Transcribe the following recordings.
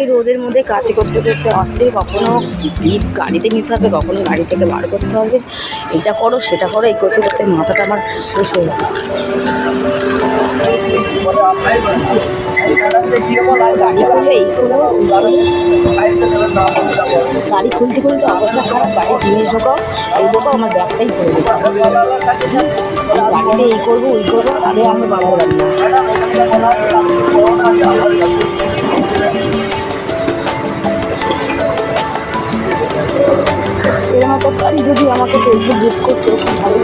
এই রোদের মধ্যে কাজ করতে করতে আসছে, কখনো লিপ গাড়িতে নিতে হবে, কখনো গাড়ি থেকে বার করতে হবে। এটা করো, সেটা করো, এই করতে করতে মাথাটা আমার শেষ হয়ে গাড়ি খুলতে খুলতে অবস্থা খারাপ, গাড়ির জিনিস ঢোকাও, এই ঢোকাও, আমার ব্যাগটাই পড়ে গেছে। গাড়িতে এই করব, ওই করব, তাহলে আমি বাড়াবো না। ফেসবুক গিফট খুব ভালো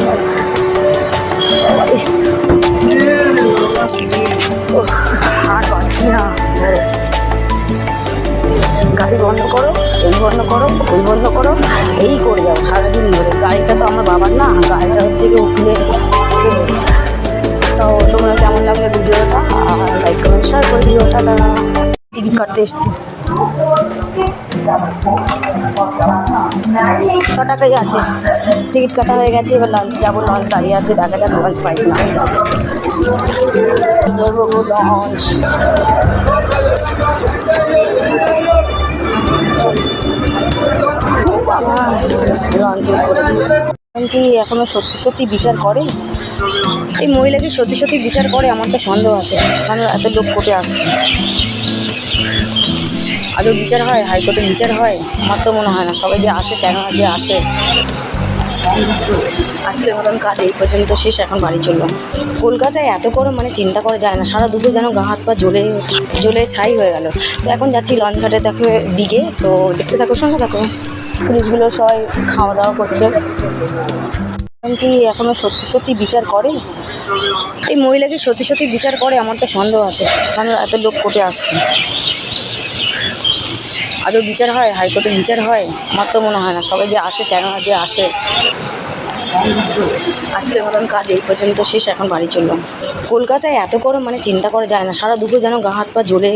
আর পাচ্ছি না গাড়ি বন্ধ করো, এই বন্ধ করো, ওই বন্ধ করো, এই করে যাও সারাদিন ধরে। গাড়িটা তো আমার বাবার না, গাড়িটা হচ্ছে কি উঠলে তো তোমরা কেমন লাগল ভিডিওটা? আর লাইক কমেন্ট শেয়ার করে দিও, টাটা। টিকিট কাটতে এসছি। ছ আছে। টিকিট কাটা হয়ে গেছে, এবার লঞ্চ যাব, লঞ্চ দাঁড়িয়ে আছে, দেখা যাক লঞ্চ পাই না লঞ্চ। লঞ্চে করেছে কি এখনও সত্যি সত্যি বিচার করে? এই মহিলাকে সত্যি সত্যি বিচার করে আমার তো সন্দেহ আছে। কারণ এত লোক কোর্টে আসছে। আদৌ বিচার হয়, হাইকোর্টে বিচার হয়? আমার তো মনে হয় না। সবাই যে আসে, কেন যে আসে? আজকের মতন কাজ এই পর্যন্ত শেষ, এখন বাড়ি চললাম। কলকাতায় এত করে মানে চিন্তা করা যায় না। সারা দুপুর যেন গা হাত পা জ্বলে জ্বলে ছাই হয়ে গেল। তো এখন যাচ্ছি লঞ্চ ঘাটে দেখো দিকে। তো দেখতে থাকো, সঙ্গে থাকো। পুলিশগুলো সবাই খাওয়া দাওয়া করছে। কি এখনও সত্যি সত্যি বিচার করে? এই মহিলাকে সত্যি সত্যি বিচার করে, আমার তো সন্দেহ আছে। কারণ এত লোক কোর্টে আসছে। আদৌ বিচার হয়? হাইকোর্টে বিচার হয়? আমার তো মনে হয় না। সবাই যে আসে কেন যে আসে? আজকের মতন কাজ এই পর্যন্ত শেষ, এখন বাড়ি চললাম। কলকাতায় এত গরম মানে চিন্তা করা যায় না। সারা দুপুর যেন গা হাত পা জ্বলে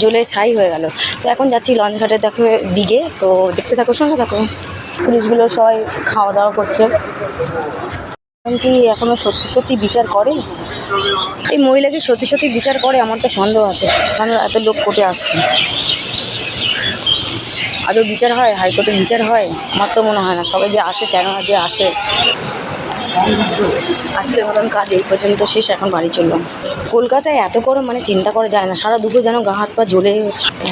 জ্বলে ছাই হয়ে গেল। তো এখন যাচ্ছি লঞ্চ ঘাটে, দেখো দিকে তো দেখতে থাকো, সঙ্গে থাকো। পুলিশগুলো সবাই খাওয়া দাওয়া করছে। কি এখনও সত্যি সত্যি বিচার করে? এই মহিলাকে সত্যি সত্যি বিচার করে, আমার তো সন্দেহ আছে। কারণ এত লোক কোর্টে আসছে। আদৌ বিচার হয়? হাইকোর্টে বিচার হয়? আমার তো মনে হয় না। সবাই যে আসে কেন যে আসে? আজকের মতন কাজ এই পর্যন্ত শেষ। এখন বাড়ি চললাম। কলকাতায় এত গরম মানে চিন্তা করা যায় না। সারা দুপুর যেন গা হাত পা জ্বলে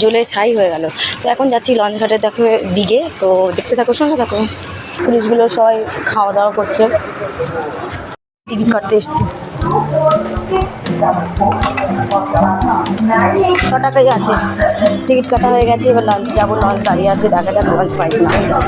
জ্বলে ছাই হয়ে গেল। তো এখন যাচ্ছি লঞ্চ ঘাটে, দেখো দিকে। তো দেখতে থাকো, সঙ্গে থাকো। পুলিশগুলো সবাই খাওয়া দাওয়া করছে। টিকিট কাটতে এসছি। ছ টাকাই আছে। টিকিট কাটা হয়ে গেছে, এবার লঞ্চ যাব লঞ্চ দাঁড়িয়ে আছে, দেখা যাক লঞ্চ পাই না লঞ্চ।